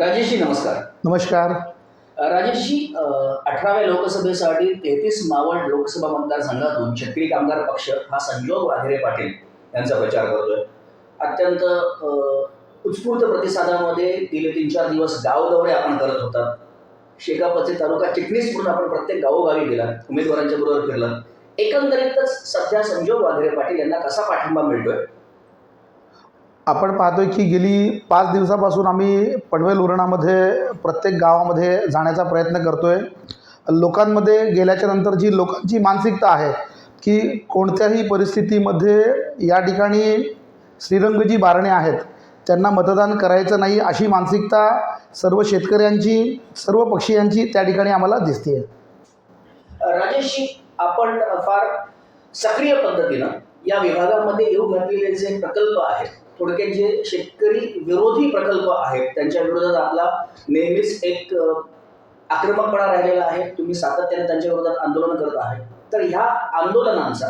राजेशजी नमस्कार. नमस्कार. राजेशजी अठराव्या लोकसभेसाठी तेहतीस मावळ लोकसभा मतदारसंघातून शेतकरी कामगार पक्ष हा संजोग वाघेरे पाटील यांचा प्रचार करतोय. अत्यंत उत्स्फूर्त प्रतिसादामध्ये गेले तीन चार दिवस गाव दौरे आपण करत होतात. शेकापचे तालुका चिटणीस म्हणून आपण प्रत्येक गावोगावी गेलात उमेदवारांच्या बरोबर फिरलात. एकंदरीतच सध्या संजोग वाघेरे पाटील यांना कसा पाठिंबा मिळतोय? आपण पाहतोय की गेली पाच दिवसापासून आम्ही पनवेल उरणामध्ये प्रत्येक गावामध्ये जाण्याचा प्रयत्न करतोय. लोकांमध्ये गेल्याच्यानंतर जी लोकांची मानसिकता आहे की कोणत्याही परिस्थितीमध्ये या ठिकाणी श्रीरंगजी बारणे आहेत त्यांना मतदान करायचं नाही अशी मानसिकता सर्व शेतकऱ्यांची सर्व पक्षीयांची त्या ठिकाणी आम्हाला दिसते राजेशजी आपण फार सक्रिय पद्धतीनं या विभागामध्ये येऊ घातलेले जे प्रकल्प आहेत थोडक्यात जे शेतकरी विरोधी प्रकल्प आहेत त्यांच्या विरोधात आपला नेहमीच एक आक्रमकपणा राहिलेला आहे. तुम्ही सातत्याने त्यांच्या विरोधात आंदोलन करत आहे तर ह्या आंदोलनांचा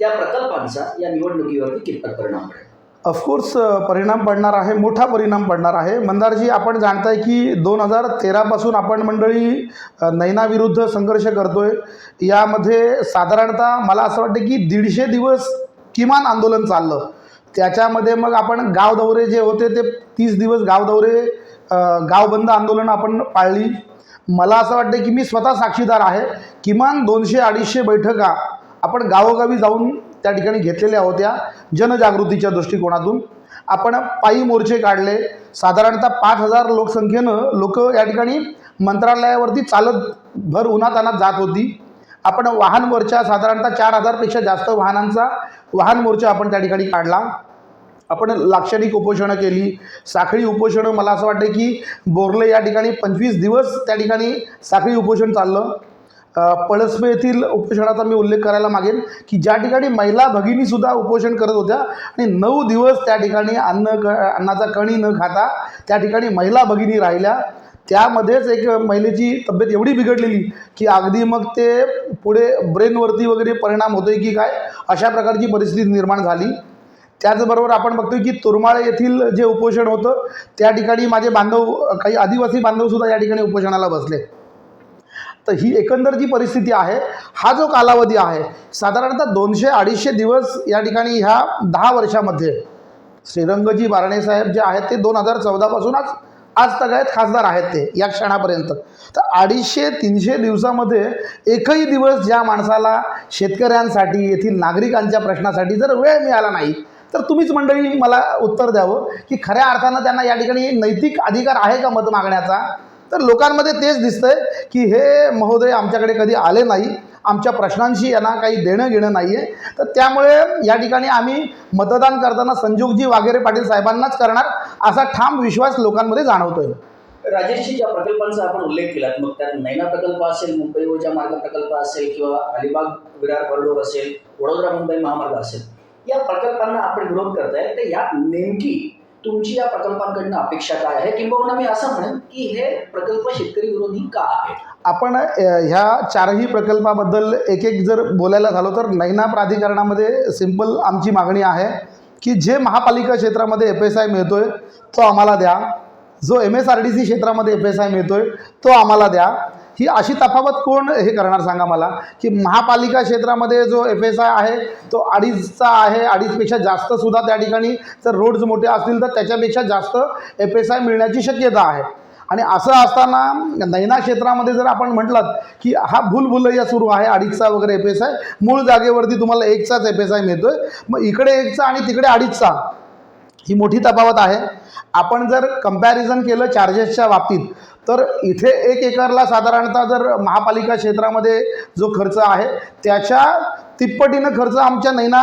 त्या प्रकल्पांचा या निवडणुकीवरती कितपत परिणाम पडेल? ऑफकोर्स परिणाम पडणार आहे मोठा परिणाम पडणार आहे. मंदारजी आपण जाणताय की दोन हजार तेरापासून आपण मंडळी नैनाविरुद्ध संघर्ष करतोय. यामध्ये साधारणतः मला असं वाटतं की दीडशे दिवस किमान आंदोलन चाललं. त्याच्यामध्ये मग आपण गाव दौरे जे होते ते तीस दिवस गाव दौरे गावबंद आंदोलन आपण पाळली. मला असं वाटतं की मी स्वतः साक्षीदार आहे. किमान दोनशे अडीचशे बैठका आपण गावोगावी जाऊन त्या ठिकाणी घेतलेल्या होत्या जनजागृतीच्या दृष्टिकोनातून. आपण पायी मोर्चे काढले. साधारणतः पाच हजार लोकसंख्येनं लोक या ठिकाणी मंत्रालयावरती चालत भर उन्हातानात जात होती. आपण वाहन मोर्चा साधारणतः चार हजारपेक्षा जास्त वाहनांचा वाहन मोर्चा आपण त्या ठिकाणी काढला. आपण लाक्षणिक उपोषणं केली. साखळी उपोषणं मला असं वाटतं की बोर्ले या ठिकाणी पंचवीस दिवस त्या ठिकाणी साखळी उपोषण चाललं. पळसपे येथील उपोषणाचा मी उल्लेख करायला मागेन की ज्या ठिकाणी महिला भगिनीसुद्धा उपोषण करत होत्या आणि नऊ दिवस त्या ठिकाणी अन्न क अन्नाचा कणी न खाता त्या ठिकाणी महिला भगिनी राहिल्या. त्यामध्येच एक महिलेची तब्येत एवढी बिघडलेली की अगदी मग ते पुढे ब्रेनवरती वगैरे परिणाम होतोय की काय अशा प्रकारची परिस्थिती निर्माण झाली. त्याचबरोबर आपण बघतोय की तुरमाळे येथील जे उपोषण होतं त्या ठिकाणी माझे बांधव काही आदिवासी बांधवसुद्धा या ठिकाणी उपोषणाला बसले. तर ही एकंदर जी परिस्थिती आहे हा जो कालावधी आहे साधारणतः दोनशे अडीचशे दिवस या ठिकाणी ह्या दहा वर्षामध्ये श्रीरंगजी बारणेसाहेब जे आहेत ते दोन हजार चौदापासूनच आज सगळ्यात खासदार आहेत ते या क्षणापर्यंत. तर अडीचशे तीनशे दिवसामध्ये एकही दिवस ज्या माणसाला शेतकऱ्यांसाठी येथील नागरिकांच्या प्रश्नासाठी जर वेळ मिळाला नाही तर तुम्हीच मंडळी मला उत्तर द्यावं की खऱ्या अर्थानं त्यांना या ठिकाणी नैतिक अधिकार आहे का मत मागण्याचा? तर लोकांमध्ये तेच दिसतंय की हे महोदय आमच्याकडे कधी आले नाही आमच्या प्रश्नांशी यांना काही देणं घेणं नाही आहे तर त्यामुळे या ठिकाणी आम्ही मतदान करताना संजोगजी वाघेरे पाटील साहेबांनाच करणार असा ठाम विश्वास लोकांमध्ये जाणवतोय. राजेशजी ज्या प्रकल्पांचा आपण उल्लेख केला मग त्यात नैना प्रकल्प असेल मुंबई ऊर्जा मार्ग प्रकल्प असेल किंवा अलिबाग विरार कॉरिडोर असेल वडोदरा मुंबई महामार्ग असेल या प्रकल्पांना आपण विरोध करताय. तर यात नेमकी तुमची या प्रकल्पांकडनं अपेक्षा काय आहे? किंबहुना मी असं म्हणेन की हे प्रकल्प शेतकरी विरोधी का आहे आपण ह्या चारही प्रकल्पाबद्दल एक एक जर बोलायला झालो तर नैना प्राधिकरणामध्ये सिंपल आमची मागणी आहे की जे महापालिका क्षेत्रामध्ये एफ एस आय मिळतो आहे तो आम्हाला द्या. जो M S R D C क्षेत्रामध्ये एफ एस आय मिळतो आहे तो आम्हाला द्या. ही अशी तफावत कोण हे करणार सांगा मला? की महापालिका क्षेत्रामध्ये जो एफ एस आय आहे तो अडीचचा आहे अडीचपेक्षा जास्त सुद्धा त्या ठिकाणी जर रोड्स मोठे असतील तर त्याच्यापेक्षा जास्त एफ एस आय मिळण्याची शक्यता आहे. आणि असं असताना नैना क्षेत्रामध्ये जर आपण म्हटलं की हा भूलभुलैया सुरू आहे अडीचचा वगैरे एफ एस आय मूळ जागेवरती तुम्हाला एकचाच एफ एस आय मिळतोय. मग इकडे एकचा आणि तिकडे अडीचचा ही मोठी तफावत आहे. आपण जर कंपॅरिझन केलं चार्जेसच्या बाबतीत तर इथे एक एकरला साधारणतः जर महापालिका क्षेत्रामध्ये जो खर्च आहे त्याच्या तिप्पटीनं खर्च आमच्या नैना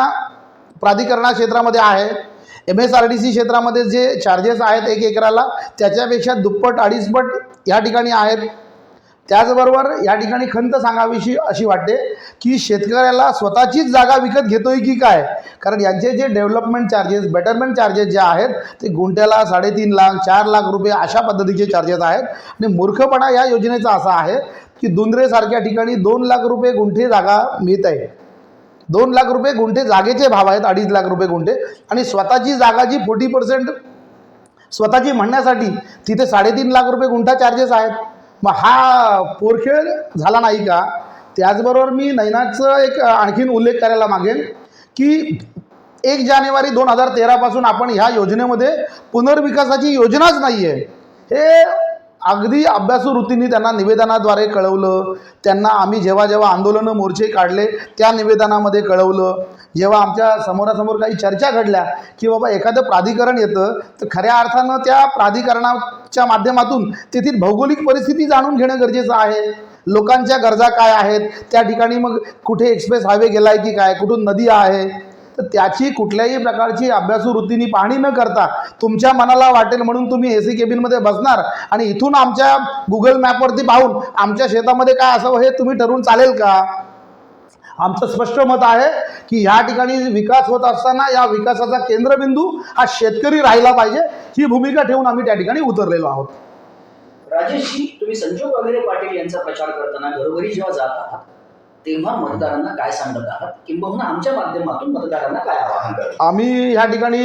प्राधिकरणा क्षेत्रामध्ये आहे. M S R D C क्षेत्रामध्ये जे चार्जेस आहेत एक एकराला त्याच्यापेक्षा दुप्पट अडीचपट या ठिकाणी आहेत. त्याचबरोबर या ठिकाणी खंत सांगावीशी अशी वाटते की शेतकऱ्याला स्वतःचीच जागा विकत घेतोय की काय? कारण यांचे जे डेव्हलपमेंट चार्जेस बेटरमेंट चार्जेस जे आहेत ते गुंठ्याला साडेतीन लाख चार लाख रुपये अशा पद्धतीचे चार्जेस आहेत. आणि मूर्खपणा या योजनेचा असा आहे की दुंद्रेसारख्या ठिकाणी दोन लाख रुपये गुंठे जागा मिळत आहे. दोन लाख रुपये गुंठे जागेचे भाव आहेत अडीच लाख रुपये गुंठे. आणि स्वतःची जागा जी फोर्टी पर्सेंट स्वतःची म्हणण्यासाठी तिथे साडेतीन लाख रुपये गुंठा चार्जेस आहेत. मग हा पोरखेळ झाला नाही का? त्याचबरोबर मी नैनाचं एक आणखीन उल्लेख करायला मागेन की एक जानेवारी दोन हजार तेरापासून आपण ह्या योजनेमध्ये पुनर्विकासाची योजनाच नाही आहे हे अगदी अभ्यासू वृत्तीने त्यांना निवेदनाद्वारे कळवलं. त्यांना आम्ही जेव्हा जेव्हा आंदोलनं मोर्चे काढले त्या निवेदनामध्ये कळवलं. जेव्हा आमच्या समोरासमोर काही चर्चा घडल्या की बाबा एखादं प्राधिकरण येतं तर खऱ्या अर्थानं त्या प्राधिकरणाच्या माध्यमातून तेथील भौगोलिक परिस्थिती जाणून घेणं गरजेचं आहे. लोकांच्या गरजा काय आहेत? त्या ठिकाणी मग कुठे एक्सप्रेस हायवे गेला आहे की काय? कुठून नदी आहे? तर त्याची कुठल्याही प्रकारची अभ्यासू वृत्तीने पाहणी न करता तुमच्या मनाला वाटेल म्हणून तुम्ही ए सी केबिनमध्ये बसणार आणि इथून आमच्या गुगल मॅपवरती पाहून आमच्या शेतामध्ये काय असावं हे तुम्ही ठरवून चालेल का? आमचं स्पष्ट मत आहे की ह्या ठिकाणी विकास होत असताना या विकासाचा केंद्रबिंदू हा शेतकरी राहिला पाहिजे ही भूमिका ठेवून आम्ही त्या ठिकाणी उतरलेलो आहोत. राजेशजी तुम्ही संजोग वगैरे पाटील यांचा प्रचार करताना घरोघरी जेव्हा जात आहात तेव्हा मतदारांना काय सांगत आहात? किंबहुना आमच्या माध्यमातून मतदारांना काय आवाहन करत आम्ही ह्या ठिकाणी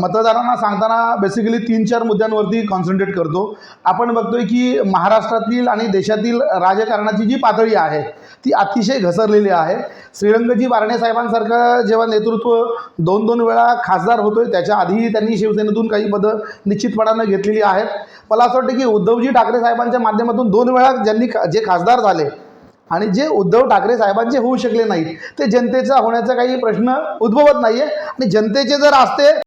मतदारांना सांगताना बेसिकली तीन चार मुद्द्यांवरती कॉन्सन्ट्रेट करतो. आपण बघतोय की महाराष्ट्रातील आणि देशातील राजकारणाची जी पातळी आहे ती अतिशय घसरलेली आहे. श्रीरंगजी बारणे साहेबांसारखं जेव्हा नेतृत्व दोन दोन वेळा खासदार होतोय त्याच्या आधीही त्यांनी शिवसेनेतून काही पदं निश्चितपणानं घेतलेली आहेत. मला असं वाटतं की उद्धवजी ठाकरे साहेबांच्या माध्यमातून दोन वेळा ज्यांनी खा- जे खासदार झाले आणि जे उद्धव ठाकरे साहेबांचे होऊ शकले नाहीत ते जनतेचा होण्याचा काही प्रश्न उद्भवत नाही आहे आणि जनतेचे जर असते